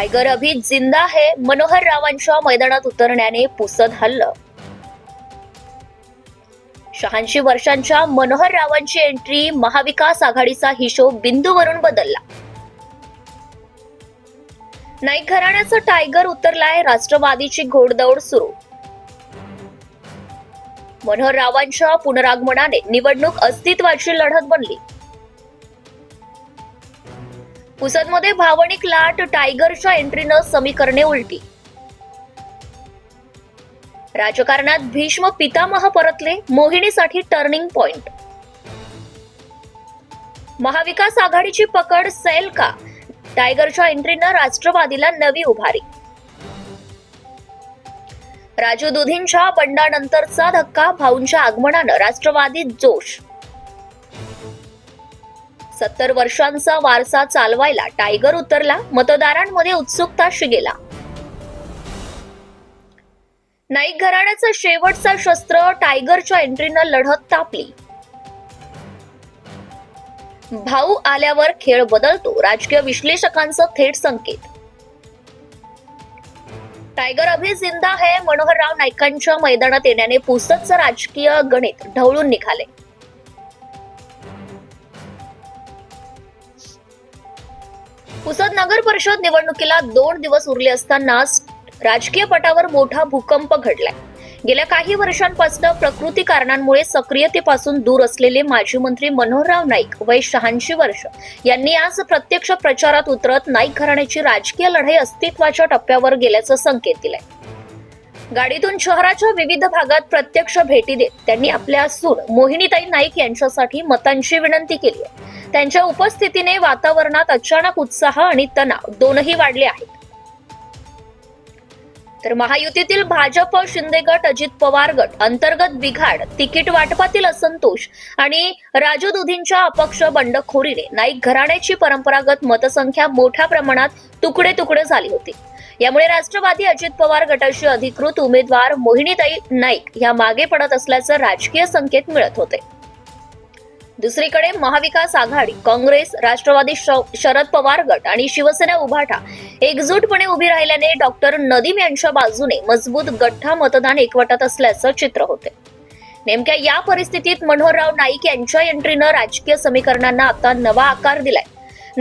Tiger अभी जिंदा है मनोहर रावांच्या मैदानात उतरण्याने पुसत हल्लं. शहाऐंशी वर्षांच्या मनोहर रावांची एंट्री महाविकास आघाडीचा हिशोब बिंदूवरून बदलला. नाईक घराण्याचा टायगर उतरलाय राष्ट्रवादीची घोडदौड सुरू. मनोहर रावांच्या पुनरागमनाने निवडणूक अस्तित्वाची लढत बनली. पुसदमध्ये भावनिक लाट टायगरच्या एंट्रीनं समीकरणे उलटी. राजकारणात भीष्म पितामह परतले मोहिनीसाठी टर्निंग पॉइंट महाविकास आघाडीची पकड सैल का? टायगरच्या एंट्रीनं राष्ट्रवादीला नवी उभारी. राजू दुधींच्या बंडानंतरचा धक्का भाऊंच्या आगमनानं राष्ट्रवादीत जोश. सत्तर वर्षांचा वारसा चालवायला टायगर उतरला मतदारांमध्ये उत्सुकता शिगेला. नाईक घराण्याचं शेवटचं शस्त्र टायगरच्या एंट्रीनं लढत तापली. भाऊ आल्यावर खेळ बदलतो राजकीय विश्लेषकांचं थेट संकेत. टायगर अभि जिंदा है मनोहरराव नाईकांच्या मैदानात येण्याने पुसतचं राजकीय गणित ढवळून निघाले. पुसद नगर परिषद निवडणुकीला दोन दिवस उरले असतानाच राजकीय पटावर मोठा भूकंप घडलाय. गेल्या काही वर्षांपासून प्रकृती कारणांमुळे सक्रियतेपासून दूर असलेले माजी मंत्री मनोहरराव नाईक वय शहाऐंशी वर्ष यांनी आज प्रत्यक्ष प्रचारात उतरत नाईक घराण्याची राजकीय लढाई अस्तित्वाच्या टप्प्यावर गेल्याचं संकेत दिलाय. गाडीतून शहराच्या विविध भागात प्रत्यक्ष भेटी देत त्यांनी आपल्या सून मोहिनीताई नाईक यांच्यासाठी मतांची विनंती केली आहे. त्यांच्या उपस्थितीने वातावरणात अचानक उत्साह आणि तणाव दोनही वाढले आहेत. तर महायुतीतील भाजप शिंदे गट अजित पवार गट अंतर्गत बिघाड तिकीट वाटपातील असंतोष आणि राजू दुधींच्या अपक्ष बंडखोरीने नाईक घराण्याची परंपरागत मतसंख्या मोठ्या प्रमाणात तुकडे तुकडे झाली होती. यामुळे राष्ट्रवादी अजित पवार गटाचे अधिकृत उमेदवार मोहिनीताई नाईक ह्या मागे पडत असल्याचं राजकीय संकेत मिळत होते. दुसरीकडे महाविकास आघाडी काँग्रेस राष्ट्रवादी शरद पवार गट आणि शिवसेना उभाटा एकजूटपणे उभी राहिल्याने डॉक्टर नदीम यांच्या बाजूने मजबूत गठ्ठा मतदान एकवटत असल्याचं चित्र होते. नेमक्या या परिस्थितीत मनोहरराव नाईक यांच्या एंट्रीनं राजकीय समीकरणांना आता नवा आकार दिलाय.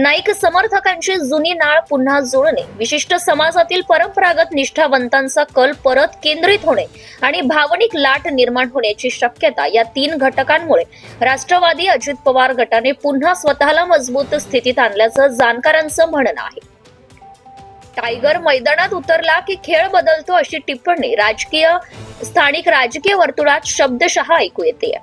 नाईक समर्थकांची जुनी नाळ पुन्हा जुळणे. विशिष्ट समाजातील परंपरागत निष्ठावंतांचा कल परत केंद्रित होणे आणि भावनिक लाट निर्माण होण्याची शक्यता या तीन घटकांमुळे राष्ट्रवादी अजित पवार गटाने पुन्हा स्वतःला मजबूत स्थितीत आणल्याचं जाणकारांचं म्हणणं आहे. टायगर मैदानात उतरला की खेळ बदलतो अशी टिप्पणी राजकीय स्थानिक राजकीय वर्तुळात शब्दशः ऐकू येते.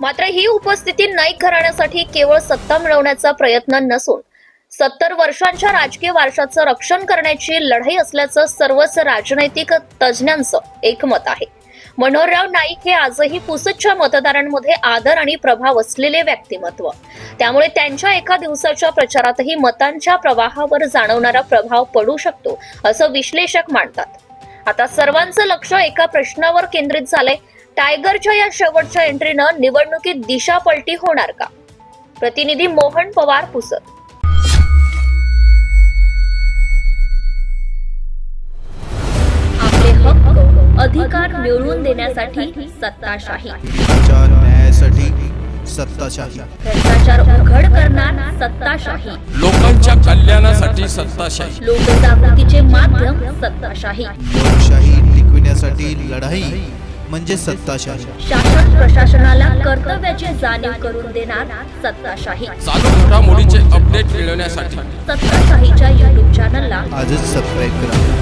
मात्र ही उपस्थिती नाईक घराण्यासाठी केवळ सत्ता मिळवण्याचा प्रयत्न नसून सत्तर वर्षांच्या राजकीय वारशाचं रक्षण करण्याची लढाई असल्याचं सर्वच राजनैतिक तज्ज्ञांचं एकमत आहे. मनोहरराव नाईक हे आजही पुसदच्या मतदारांमध्ये आदर आणि प्रभाव असलेले व्यक्तिमत्व. त्यामुळे त्यांच्या एका दिवसाच्या प्रचारातही मतांच्या प्रवाहावर जाणवणारा प्रभाव पडू शकतो असं विश्लेषक मांडतात आता सर्वांचं लक्ष एका प्रश्नावर केंद्रित झालंय टायगरच्या या शेवटच्या एंट्रीनं निवडणुकीत दिशापलटी होणार का? प्रतिनिधी मोहन पवार हक्क अधिकार मिळवून देण्यासाठी सत्ताशाही. सत्ताशाही. भ्रष्टाचार उघड करणार सत्ताशाही. लोकांच्या कल्याणासाठी सत्ताशाही. लोकजागृतीचे माध्यम सत्ताशाही. लोकशाही टिकविण्यासाठी लढाई. म्हणजे सत्ताशाही. शासन प्रशासनाला कर्तव्याची जाणीव करून देणार सत्ताशाही. चालू घडामोडीचे अपडेट मिळवण्यासाठी. सत्ताशाहीच्या युट्यूब चॅनलला आजच सबस्क्राईब करा.